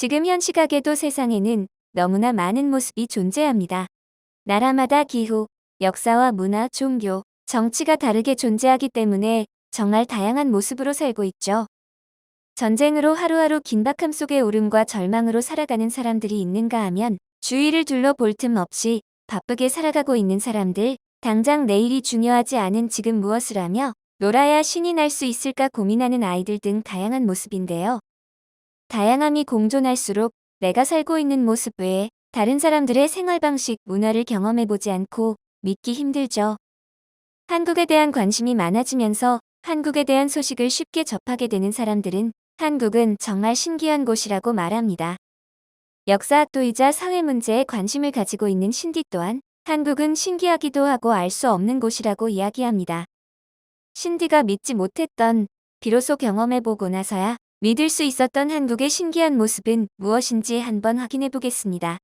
지금 현 시각에도 세상에는 너무나 많은 모습이 존재합니다. 나라마다 기후, 역사와 문화, 종교, 정치가 다르게 존재하기 때문에 정말 다양한 모습으로 살고 있죠. 전쟁으로 하루하루 긴박함 속의 울음과 절망으로 살아가는 사람들이 있는가 하면 주위를 둘러볼 틈 없이 바쁘게 살아가고 있는 사람들, 당장 내일이 중요하지 않은 지금 무엇을 하며 놀아야 신이 날 수 있을까 고민하는 아이들 등 다양한 모습인데요. 다양함이 공존할수록 내가 살고 있는 모습 외에 다른 사람들의 생활 방식, 문화를 경험해보지 않고 믿기 힘들죠. 한국에 대한 관심이 많아지면서 한국에 대한 소식을 쉽게 접하게 되는 사람들은 한국은 정말 신기한 곳이라고 말합니다. 역사학도이자 사회 문제에 관심을 가지고 있는 신디 또한 한국은 신기하기도 하고 알 수 없는 곳이라고 이야기합니다. 신디가 믿지 못했던 비로소 경험해보고 나서야 믿을 수 있었던 한국의 신기한 모습은 무엇인지 한번 확인해 보겠습니다.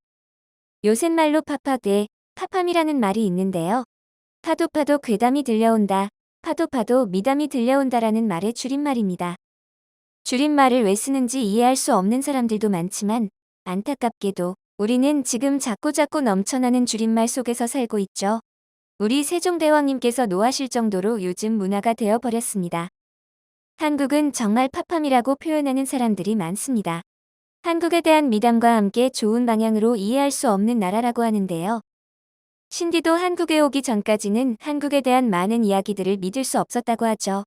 요새 말로 파파괴, 파팜이라는 말이 있는데요. 파도 파도 괴담이 들려온다. 파도 파도 미담이 들려온다라는 말의 줄임말입니다. 줄임말을 왜 쓰는지 이해할 수 없는 사람들도 많지만 안타깝게도 우리는 지금 작고작고 넘쳐나는 줄임말 속에서 살고 있죠. 우리 세종대왕님께서 노하실 정도로 요즘 문화가 되어버렸습니다. 한국은 정말 팝함이라고 표현하는 사람들이 많습니다. 한국에 대한 미담과 함께 좋은 방향으로 이해할 수 없는 나라라고 하는데요. 신디도 한국에 오기 전까지는 한국에 대한 많은 이야기들을 믿을 수 없었다고 하죠.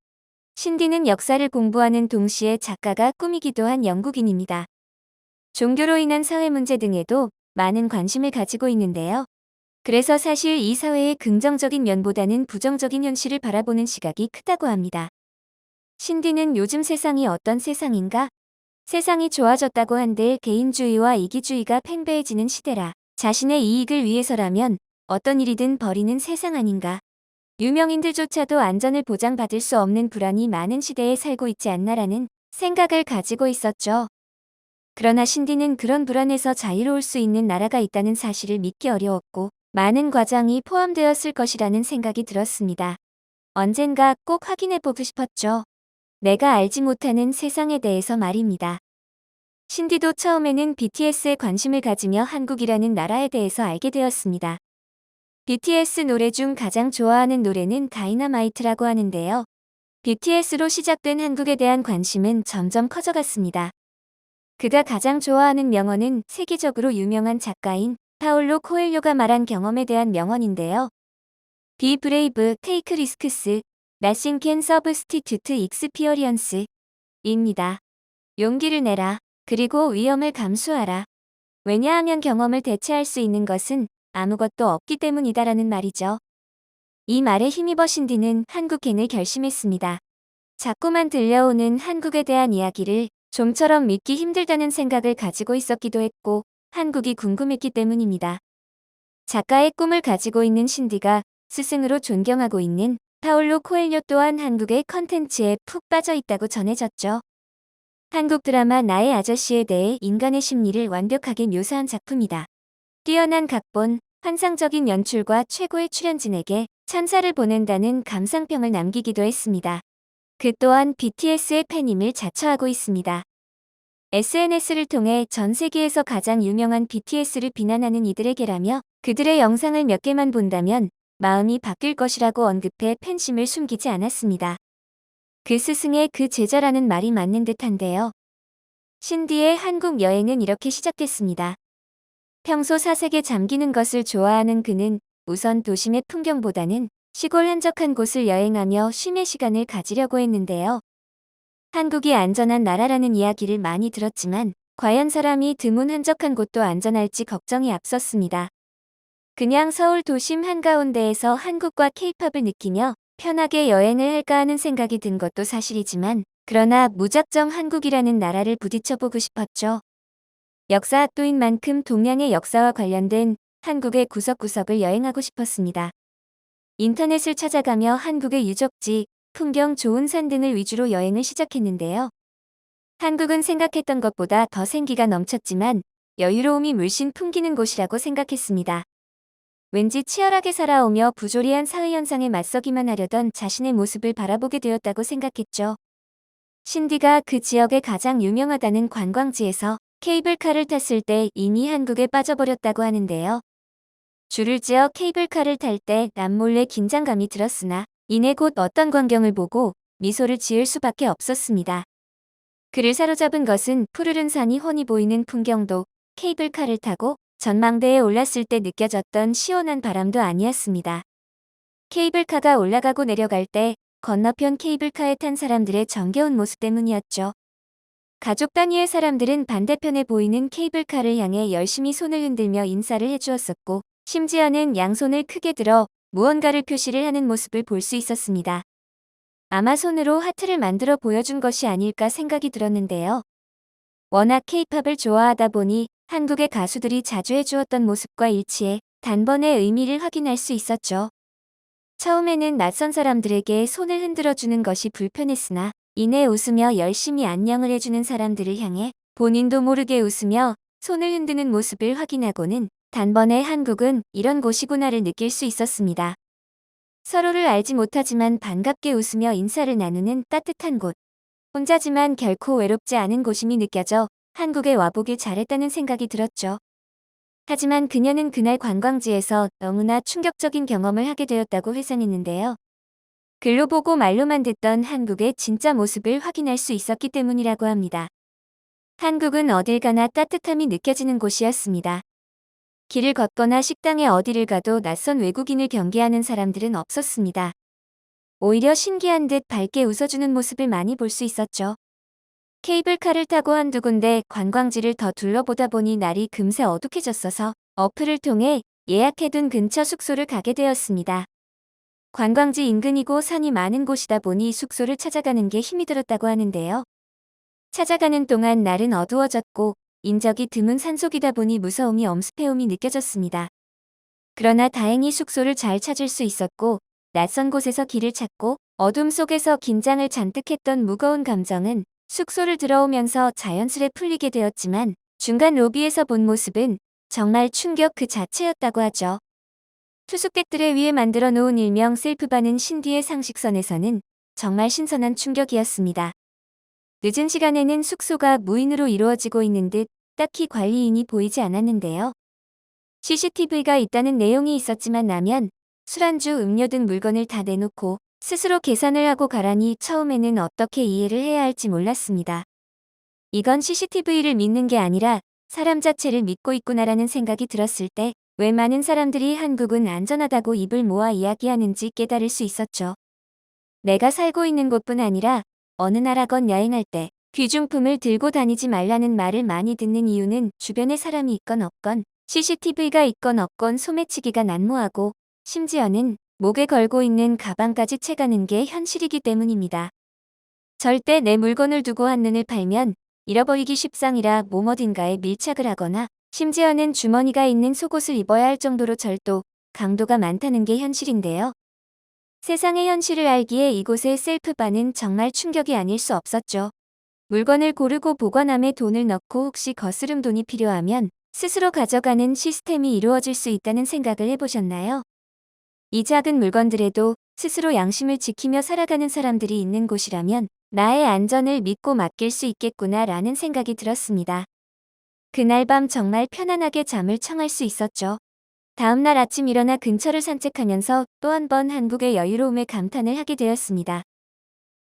신디는 역사를 공부하는 동시에 작가가 꿈이기도 한 영국인입니다. 종교로 인한 사회 문제 등에도 많은 관심을 가지고 있는데요. 그래서 사실 이 사회의 긍정적인 면보다는 부정적인 현실을 바라보는 시각이 크다고 합니다. 신디는 요즘 세상이 어떤 세상인가? 세상이 좋아졌다고 한들 개인주의와 이기주의가 팽배해지는 시대라 자신의 이익을 위해서라면 어떤 일이든 버리는 세상 아닌가? 유명인들조차도 안전을 보장받을 수 없는 불안이 많은 시대에 살고 있지 않나라는 생각을 가지고 있었죠. 그러나 신디는 그런 불안에서 자유로울 수 있는 나라가 있다는 사실을 믿기 어려웠고 많은 과정이 포함되었을 것이라는 생각이 들었습니다. 언젠가 꼭 확인해 보고 싶었죠. 내가 알지 못하는 세상에 대해서 말입니다. 신디도 처음에는 BTS에 관심을 가지며 한국이라는 나라에 대해서 알게 되었습니다. BTS 노래 중 가장 좋아하는 노래는 다이너마이트라고 하는데요. BTS로 시작된 한국에 대한 관심은 점점 커져갔습니다. 그가 가장 좋아하는 명언은 세계적으로 유명한 작가인 파울로 코엘료가 말한 경험에 대한 명언인데요. Be brave, take risks, nothing can substitute experience 입니다. 용기를 내라. 그리고 위험을 감수하라. 왜냐하면 경험을 대체할 수 있는 것은 아무것도 없기 때문이다라는 말이죠. 이 말에 힘입어 신디는 한국행을 결심했습니다. 자꾸만 들려오는 한국에 대한 이야기를 좀처럼 믿기 힘들다는 생각을 가지고 있었기도 했고 한국이 궁금했기 때문입니다. 작가의 꿈을 가지고 있는 신디가 스승으로 존경하고 있는 파울로 코엘료 또한 한국의 컨텐츠에 푹 빠져 있다고 전해졌죠. 한국 드라마 나의 아저씨에 대해 인간의 심리를 완벽하게 묘사한 작품이다. 뛰어난 각본, 환상적인 연출과 최고의 출연진에게 찬사를 보낸다는 감상평을 남기기도 했습니다. 그 또한 BTS의 팬임을 자처하고 있습니다. SNS를 통해 전 세계에서 가장 유명한 BTS를 비난하는 이들에게라며 그들의 영상을 몇 개만 본다면 마음이 바뀔 것이라고 언급해 팬심을 숨기지 않았습니다. 그 스승의 그 제자라는 말이 맞는 듯한데요. 신디의 한국 여행은 이렇게 시작됐습니다. 평소 사색에 잠기는 것을 좋아하는 그는 우선 도심의 풍경보다는 시골 한적한 곳을 여행하며 쉼의 시간을 가지려고 했는데요. 한국이 안전한 나라라는 이야기를 많이 들었지만 과연 사람이 드문 한적한 곳도 안전할지 걱정이 앞섰습니다. 그냥 서울 도심 한가운데에서 한국과 케이팝을 느끼며 편하게 여행을 할까 하는 생각이 든 것도 사실이지만 그러나 무작정 한국이라는 나라를 부딪혀보고 싶었죠. 역사 학도인 만큼 동양의 역사와 관련된 한국의 구석구석을 여행하고 싶었습니다. 인터넷을 찾아가며 한국의 유적지, 풍경 좋은 산 등을 위주로 여행을 시작했는데요. 한국은 생각했던 것보다 더 생기가 넘쳤지만 여유로움이 물씬 풍기는 곳이라고 생각했습니다. 왠지 치열하게 살아오며 부조리한 사회현상에 맞서기만 하려던 자신의 모습을 바라보게 되었다고 생각했죠. 신디가 그 지역에 가장 유명하다는 관광지에서 케이블카를 탔을 때 이미 한국에 빠져버렸다고 하는데요. 줄을 지어 케이블카를 탈 때 남몰래 긴장감이 들었으나 이내 곧 어떤 광경을 보고 미소를 지을 수밖에 없었습니다. 그를 사로잡은 것은 푸르른 산이 훤히 보이는 풍경도 케이블카를 타고 전망대에 올랐을 때 느껴졌던 시원한 바람도 아니었습니다. 케이블카가 올라가고 내려갈 때 건너편 케이블카에 탄 사람들의 정겨운 모습 때문이었죠. 가족 단위의 사람들은 반대편에 보이는 케이블카를 향해 열심히 손을 흔들며 인사를 해주었었고, 심지어는 양손을 크게 들어 무언가를 표시를 하는 모습을 볼 수 있었습니다. 아마 손으로 하트를 만들어 보여준 것이 아닐까 생각이 들었는데요. 워낙 케이팝을 좋아하다 보니 한국의 가수들이 자주 해주었던 모습과 일치해 단번에 의미를 확인할 수 있었죠. 처음에는 낯선 사람들에게 손을 흔들어 주는 것이 불편했으나 이내 웃으며 열심히 안녕을 해주는 사람들을 향해 본인도 모르게 웃으며 손을 흔드는 모습을 확인하고는 단번에 한국은 이런 곳이구나를 느낄 수 있었습니다. 서로를 알지 못하지만 반갑게 웃으며 인사를 나누는 따뜻한 곳. 혼자지만 결코 외롭지 않은 곳임이 느껴져 한국에 와보길 잘했다는 생각이 들었죠. 하지만 그녀는 그날 관광지에서 너무나 충격적인 경험을 하게 되었다고 회상했는데요. 글로 보고 말로만 듣던 한국의 진짜 모습을 확인할 수 있었기 때문이라고 합니다. 한국은 어딜 가나 따뜻함이 느껴지는 곳이었습니다. 길을 걷거나 식당에 어디를 가도 낯선 외국인을 경계하는 사람들은 없었습니다. 오히려 신기한 듯 밝게 웃어주는 모습을 많이 볼 수 있었죠. 케이블카를 타고 한두 군데 관광지를 더 둘러보다 보니 날이 금세 어둑해졌어서 어플을 통해 예약해둔 근처 숙소를 가게 되었습니다. 관광지 인근이고 산이 많은 곳이다 보니 숙소를 찾아가는 게 힘이 들었다고 하는데요. 찾아가는 동안 날은 어두워졌고 인적이 드문 산속이다 보니 무서움이 엄습해옴이 느껴졌습니다. 그러나 다행히 숙소를 잘 찾을 수 있었고 낯선 곳에서 길을 찾고 어둠 속에서 긴장을 잔뜩 했던 무거운 감정은 숙소를 들어오면서 자연스레 풀리게 되었지만 중간 로비에서 본 모습은 정말 충격 그 자체였다고 하죠. 투숙객들을 위해 만들어 놓은 일명 셀프바는 신디의 상식선에서는 정말 신선한 충격이었습니다. 늦은 시간에는 숙소가 무인으로 이루어지고 있는 듯 딱히 관리인이 보이지 않았는데요. CCTV가 있다는 내용이 있었지만 나면 술안주, 음료 등 물건을 다 내놓고 스스로 계산을 하고 가라니 처음에는 어떻게 이해를 해야 할지 몰랐습니다. 이건 CCTV를 믿는 게 아니라 사람 자체를 믿고 있구나라는 생각이 들었을 때 왜 많은 사람들이 한국은 안전하다고 입을 모아 이야기하는지 깨달을 수 있었죠. 내가 살고 있는 곳뿐 아니라 어느 나라건 여행할 때 귀중품을 들고 다니지 말라는 말을 많이 듣는 이유는 주변에 사람이 있건 없건 CCTV가 있건 없건 소매치기가 난무하고 심지어는 목에 걸고 있는 가방까지 채가는 게 현실이기 때문입니다. 절대 내 물건을 두고 한눈을 팔면 잃어버리기 십상이라 몸 어딘가에 밀착을 하거나 심지어는 주머니가 있는 속옷을 입어야 할 정도로 절도, 강도가 많다는 게 현실인데요. 세상의 현실을 알기에 이곳의 셀프바는 정말 충격이 아닐 수 없었죠. 물건을 고르고 보관함에 돈을 넣고 혹시 거스름 돈이 필요하면 스스로 가져가는 시스템이 이루어질 수 있다는 생각을 해보셨나요? 이 작은 물건들에도 스스로 양심을 지키며 살아가는 사람들이 있는 곳이라면 나의 안전을 믿고 맡길 수 있겠구나 라는 생각이 들었습니다. 그날 밤 정말 편안하게 잠을 청할 수 있었죠. 다음날 아침 일어나 근처를 산책하면서 또 한 번 한국의 여유로움에 감탄을 하게 되었습니다.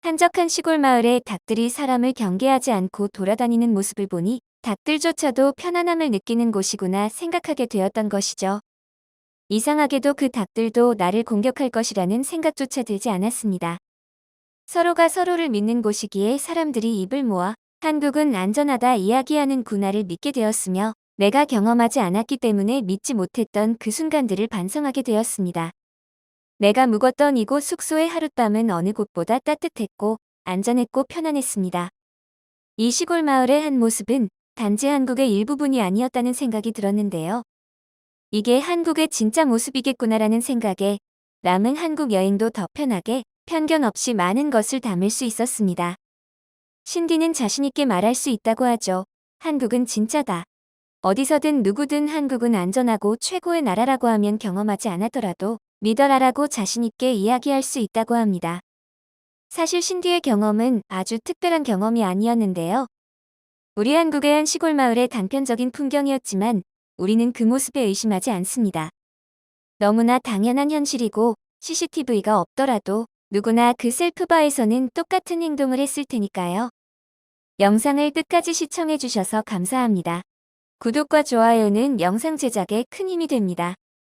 한적한 시골 마을에 닭들이 사람을 경계하지 않고 돌아다니는 모습을 보니 닭들조차도 편안함을 느끼는 곳이구나 생각하게 되었던 것이죠. 이상하게도 그 닭들도 나를 공격할 것이라는 생각조차 들지 않았습니다. 서로가 서로를 믿는 곳이기에 사람들이 입을 모아 한국은 안전하다 이야기하는 군화를 믿게 되었으며 내가 경험하지 않았기 때문에 믿지 못했던 그 순간들을 반성하게 되었습니다. 내가 묵었던 이곳 숙소의 하룻밤은 어느 곳보다 따뜻했고 안전했고 편안했습니다. 이 시골 마을의 한 모습은 단지 한국의 일부분이 아니었다는 생각이 들었는데요. 이게 한국의 진짜 모습이겠구나라는 생각에 남은 한국 여행도 더 편하게 편견 없이 많은 것을 담을 수 있었습니다. 신디는 자신있게 말할 수 있다고 하죠. 한국은 진짜다. 어디서든 누구든 한국은 안전하고 최고의 나라라고 하면 경험하지 않았더라도 믿어라라고 자신있게 이야기할 수 있다고 합니다. 사실 신디의 경험은 아주 특별한 경험이 아니었는데요. 우리 한국의 한 시골 마을의 단편적인 풍경이었지만 우리는 그 모습에 의심하지 않습니다. 너무나 당연한 현실이고 CCTV가 없더라도 누구나 그 셀프바에서는 똑같은 행동을 했을 테니까요. 영상을 끝까지 시청해주셔서 감사합니다. 구독과 좋아요는 영상 제작에 큰 힘이 됩니다.